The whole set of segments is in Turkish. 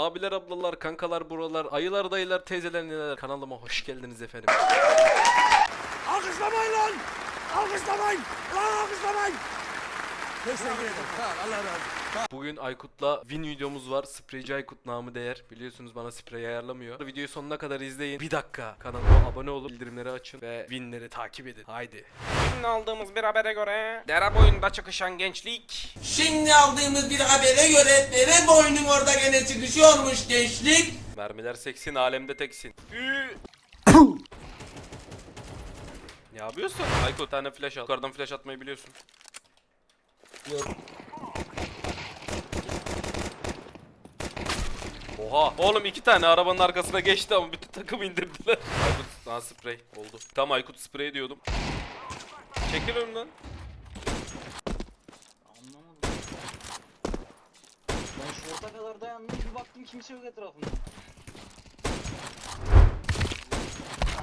Abiler, ablalar, kankalar, buralar, ayılar, dayılar, teyzeler, neler kanalıma hoş geldiniz efendim. Alkışlamayın lan! Alkışlamayın! Lan alkışlamayın! Teşekkür ederim. Sağ ol, Allah razı olsun. Bugün Aykut'la win videomuz var. Spreyci Aykut namı değer. Biliyorsunuz bana sprey ayarlamıyor. Videoyu sonuna kadar izleyin. Bir dakika kanalıma abone olup bildirimleri açın ve winleri takip edin. Haydi. Şimdi aldığımız bir habere göre dere boyunda çıkışan gençlik Şimdi aldığımız bir habere göre dere boynun orada gene çıkışıyormuş gençlik. Mermiler seksin, alemde teksin. Ü- ne yapıyorsun? Aykut tane flash al. Yukarıdan flash atmayı biliyorsun. Oha. Oğlum iki tane arabanın arkasına geçti ama bütün takım indirdiler. Aykut daha sprey oldu. Tam Aykut sprey diyordum. Çekil önümden. Anlamadım. Ben şorta kadar dayandım bir baktım kimse yok etrafımda.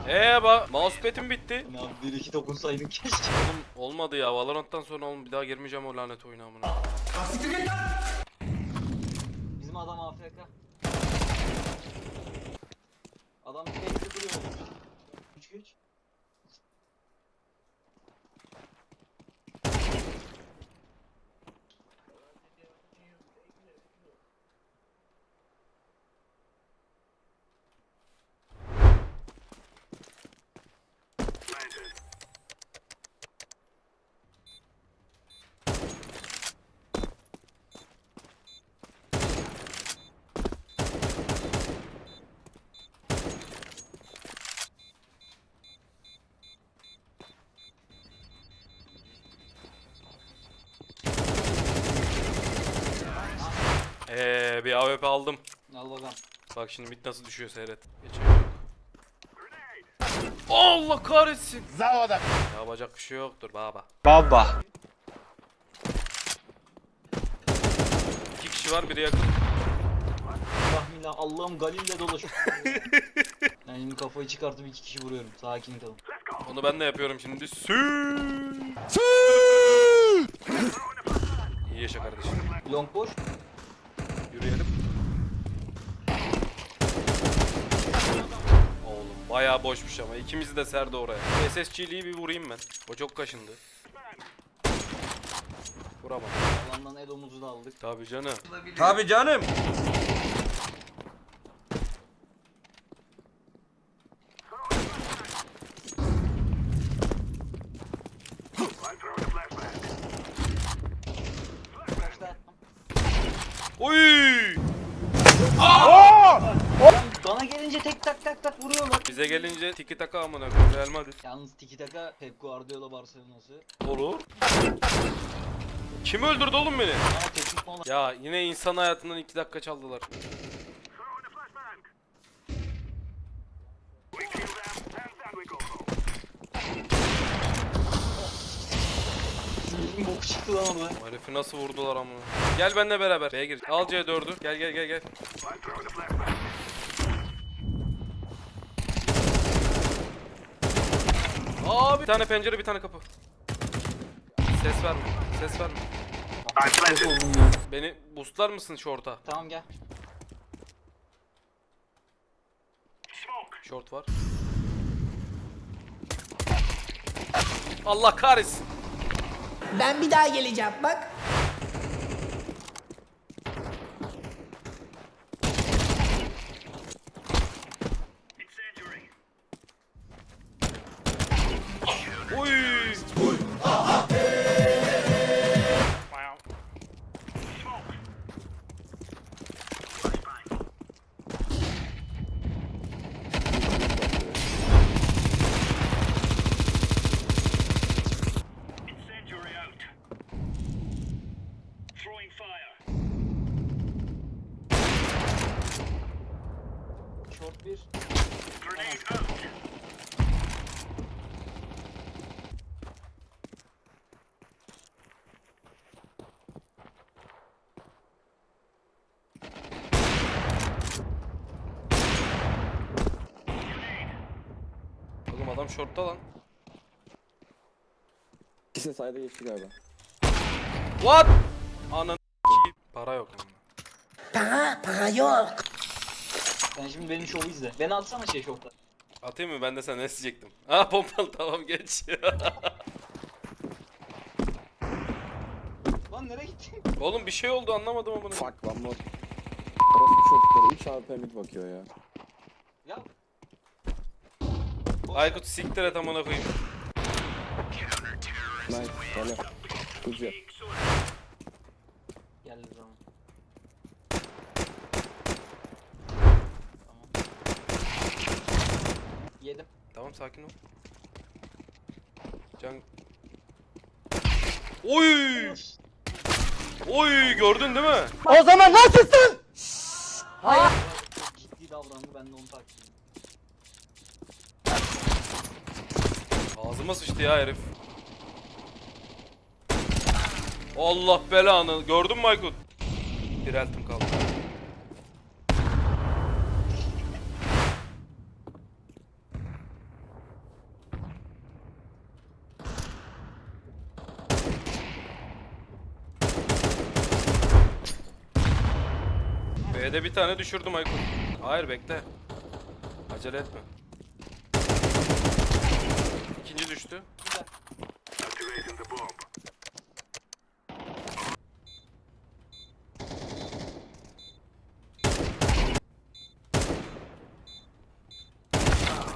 Eee bak mousepad'im bitti. Ne abi 1 2 dokunsaydın keşke. Oğlum olmadı ya. Valorant'tan sonra oğlum bir daha girmeyeceğim o lanet oyuna amına. Bizim adam AFK. Adam tek duruyor. 3 güç. Eee bir AWP aldım. Al bakalım. Bak şimdi bit nasıl düşüyor seyret. Geçemiyor. Allah kahretsin. Zavada. Yapacak bir şey yoktur baba. Baba. İki kişi var biri yakın. Rahmillah Allah'ım Galil'le dolaşıyor. ben şimdi kafayı çıkartıp iki kişi vuruyorum. Sakin kalın. Onu ben de yapıyorum şimdi. Sü. İyi yaşa kardeşim. Long boş. Yürüyelim. Oğlum bayağı boşmuş ama ikimizi de serdi oraya. SSG'liyi bir vurayım ben. O çok kaşındı. Vuramadım. Alandan Elo'muzu da aldık. Tabii canım. Tabi canım. Oy! Lan bana gelince tek tak tak tak vuruyorlar. Bize gelince tiki taka amına koyayım. Real Madrid. Yalnız tiki taka Pep Guardiola Barcelona'sı. Olur. Kim öldürdü oğlum beni? Teknik falan. Ya yine insan hayatından 2 dakika çaldılar. Bok çıktı lan orada. Herifi nasıl vurdular amına. Gel benimle beraber. B'ye gir. Al C4'ü. Gel gel gel gel. Abi bir tane pencere bir tane kapı. Ses verme. Ses verme. Beni boostlar mısın şorta? Tamam gel. Short var. Allah kahretsin. Ben bir daha geleceğim bak. Adam shortta lan. İkisi sayda geçti galiba. What? Ananı Para yok. Para, para yok. Sen şimdi benim şovu izle. Beni atsana şey şovda. Atayım mı? Ben de sana isteyecektim. Aa pompalı tamam geç. Lan nereye gittin? Oğlum bir şey oldu anlamadım ama. Fuck one more. Orospu çocukları 3 AP mid bakıyor ya. Ya. Aykut siktir et amına koyayım. Nice. Good job. Geldi zaman. Tamam. Yedim. Tamam sakin ol. Can... Oy! Oy gördün değil mi? O zaman nasılsın? Ciddi davrandı ben de onu takip ettim. Ağzıma sıçtı ya herif. Allah belanı. Gördün mü Aykut? Bir eltim kaldı. B'de bir tane düşürdüm Aykut. Hayır bekle. Acele etme. Düştü. Bomb.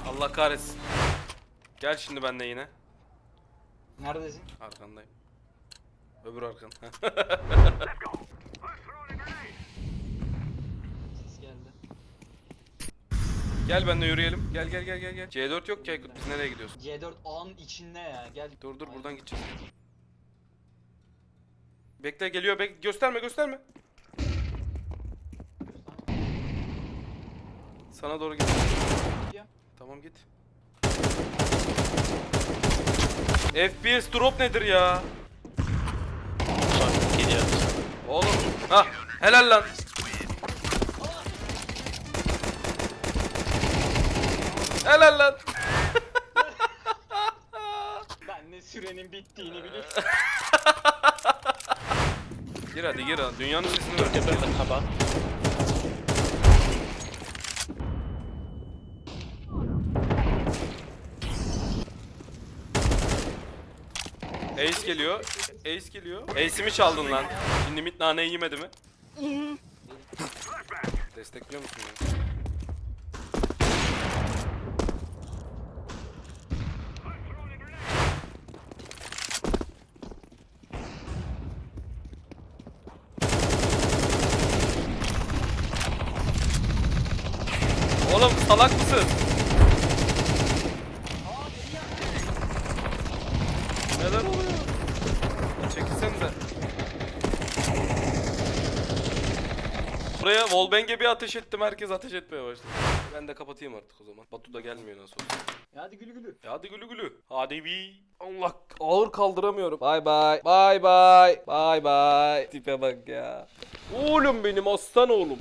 Allah kahretsin. Gel şimdi benle yine. Neredesin? Arkandayım. Öbür arkan. Ses geldi. Gel benle yürüyelim. Gel gel gel gel gel. C4 yok ki Aykut. Biz nereye gidiyoruz? C4 ağın içinde ya. Gel. Dur dur buradan gideceğiz. Bekle geliyor. Bek gösterme gösterme. Sana doğru. Ya. Tamam git. FPS drop nedir ya? Oğlum. Ha helal lan. Helal lan. Ben de sürenin bittiğini biliyorum. Gir hadi gir hadi. Dünyanın sesini ver. Ace geliyor. Ace geliyor. Ace'imi çaldın lan. Şimdi mid naneyi yemedi mi? Destekliyor musun beni? Oğlum salak mısın? Neler oluyor? Çekilsenize. Buraya wallbang'e bir ateş ettim herkes ateş etmeye başladı. Ben de kapatayım artık o zaman. Batu da gelmiyor nasıl olsa. Ya hadi gülü gülü. E hadi gülü gülü. Hadi bir. Allah ağır kaldıramıyorum. Bay bay. Bay bay. Bay bay. Tipe bak ya. Oğlum benim aslan oğlum.